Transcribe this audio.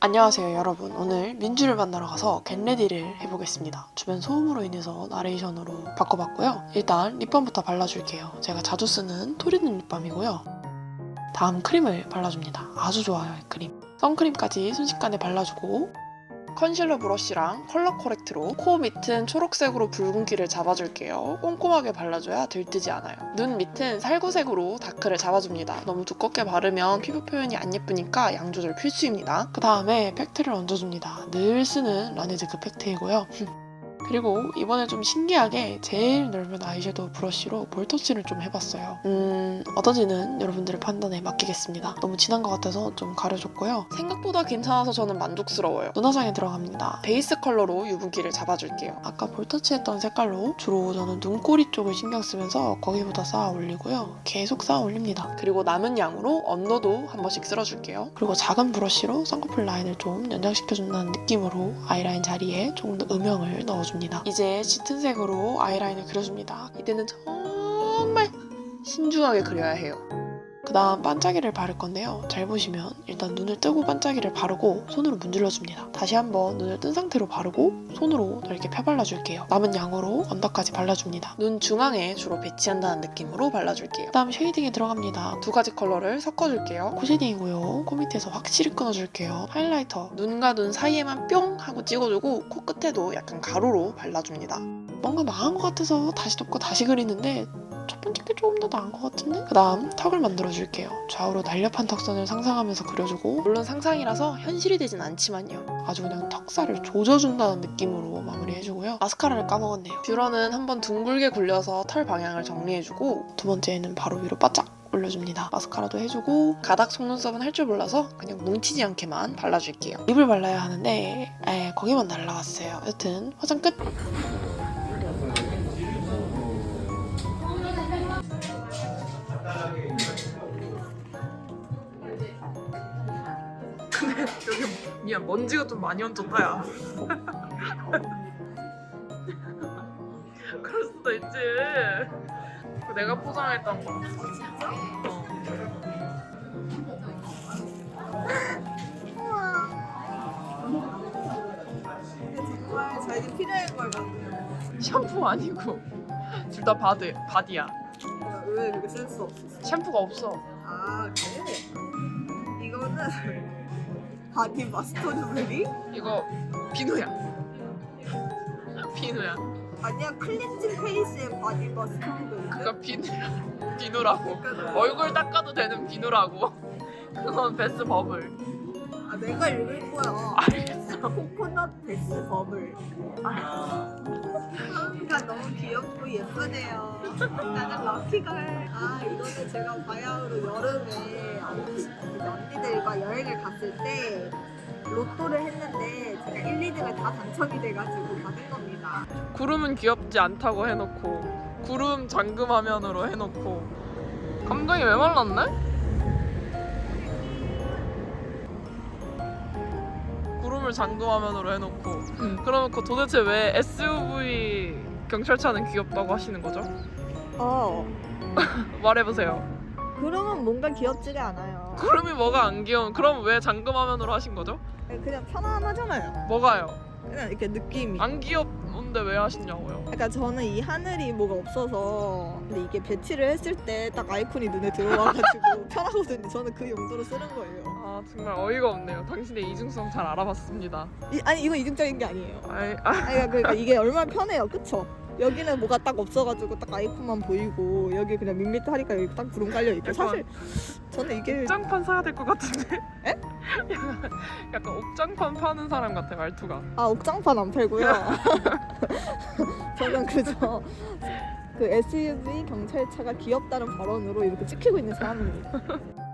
안녕하세요 여러분. 오늘 민주를 만나러 가서 겟레디를 해보겠습니다. 주변 소음으로 인해서 나레이션으로 바꿔봤고요. 일단 립밤부터 발라줄게요. 제가 자주 쓰는 토리는 립밤이고요. 다음 크림을 발라줍니다. 아주 좋아요 이 크림. 선크림까지 순식간에 발라주고 컨실러 브러쉬랑 컬러 코렉트로 코 밑은 초록색으로 붉은기를 잡아줄게요. 꼼꼼하게 발라줘야 들뜨지 않아요. 눈 밑은 살구색으로 다크를 잡아줍니다. 너무 두껍게 바르면 피부 표현이 안 예쁘니까 양 조절 필수입니다. 그 다음에 팩트를 얹어줍니다. 늘 쓰는 라네즈크 팩트이고요. 그리고 이번에 좀 신기하게 제일 넓은 아이섀도우 브러쉬로 볼터치를 좀 해봤어요. 음, 어떤지는 여러분들의 판단에 맡기겠습니다. 너무 진한 것 같아서 좀 가려줬고요. 생각보다 괜찮아서 저는 만족스러워요. 눈화장에 들어갑니다. 베이스 컬러로 유분기를 잡아줄게요. 아까 볼터치했던 색깔로 주로 저는 눈꼬리 쪽을 신경 쓰면서 거기보다 쌓아 올리고요. 계속 쌓아 올립니다. 그리고 남은 양으로 언더도 한 번씩 쓸어줄게요. 그리고 작은 브러쉬로 쌍꺼풀 라인을 좀 연장시켜준다는 느낌으로 아이라인 자리에 조금 더 음영을 넣어줍니다. 이제 짙은 색으로 아이라인을 그려줍니다. 이때는 정말 신중하게 그려야 해요. 그 다음 반짝이를 바를 건데요. 잘 보시면 일단 눈을 뜨고 반짝이를 바르고 손으로 문질러줍니다. 다시 한번 눈을 뜬 상태로 바르고 손으로 넓게 펴발라줄게요. 남은 양으로 언더까지 발라줍니다. 눈 중앙에 주로 배치한다는 느낌으로 발라줄게요. 그 다음 쉐이딩에 들어갑니다. 두 가지 컬러를 섞어줄게요. 코 쉐딩이고요. 코 밑에서 확실히 끊어줄게요. 하이라이터 눈과 눈 사이에만 뿅 하고 찍어주고 코 끝에도 약간 가로로 발라줍니다. 뭔가 망한 것 같아서 다시 덮고 다시 그리는데 첫 번째 게 조금 더 나은 것 같은데? 그 다음 턱을 만들어줄게요. 좌우로 날렵한 턱선을 상상하면서 그려주고 물론 상상이라서 현실이 되진 않지만요. 아주 그냥 턱살을 조져준다는 느낌으로 마무리해주고요. 마스카라를 까먹었네요. 뷰러는 한번 둥글게 굴려서 털 방향을 정리해주고 두 번째는 바로 위로 바짝 올려줍니다. 마스카라도 해주고 가닥 속눈썹은 할 줄 몰라서 그냥 뭉치지 않게만 발라줄게요. 립을 발라야 하는데 에 거기만 날라갔어요. 여튼 화장 끝! 미안 먼지가 좀 많이 얹었다 야 그럴 수도 있지 그거 내가 포장했던 거 어. 정말 자기 필요한 걸 만들어. 샴푸 아니고 둘 다 바드, 바디야 왜 그렇게 쓸수 없었어? 샴푸가 없어 아 그래? 이거는 바디 마스터 누리? 이거 비누야. 비누야. 아니야 클렌징 페이스의 바디 마스터 누리. 그거 비누야. 비누라고. 얼굴 닦아도 되는 비누라고. 그건 베스 버블 아 내가 읽을 거야. 알겠어 코코넛 베스 버블. 알겠어 다 너무 귀엽고 예쁘네요. 나는 럭키걸. 아 이거는 제가 바야흐로 여름에 언니들과 여행을 갔을 때 로또를 했는데 제가 1, 2등을 다 당첨이 돼가지고 받은 겁니다. 구름은 귀엽지 않다고 해놓고 구름 잠금 화면으로 해놓고 감정이 왜 말랐네? 구름을 잠금 화면으로 해놓고 그러면 도대체 왜 SUV 경찰차는 귀엽다고 하시는 거죠? 어 말해보세요 그러면 뭔가 귀엽지가 않아요. 구름이 뭐가 안 귀여운 그럼 왜 잠금 화면으로 하신 거죠? 그냥 편안하잖아요. 뭐가요? 그냥 이렇게 느낌이. 안 귀엽는데 왜 하시냐고요? 그러니까 저는 이 하늘이 뭐가 없어서 근데 이게 배치를 했을 때 딱 아이콘이 눈에 들어와가지고 편하거든요. 저는 그 용도로 쓰는 거예요. 아 정말 어이가 없네요 당신의 이중성 잘 알아봤습니다 이, 아니 이거 이중적인 게 아니에요. 아이, 아, 아니, 그러니까, 그러니까 이게 얼마나 편해요, 그쵸? 여기는 뭐가 딱 없어가지고 딱 아이콘만 보이고 여기 그냥 밋밋하니까 여기 딱 구름 깔려 있고 사실 저는 이게 옥장판 사야 될 것 같은데? 에? 약간, 약간 옥장판 파는 사람 같아 말투가 아 옥장판 안 팔고요. 저는 그저 그 SUV 경찰차가 귀엽다는 발언으로 이렇게 찍히고 있는 사람입니다.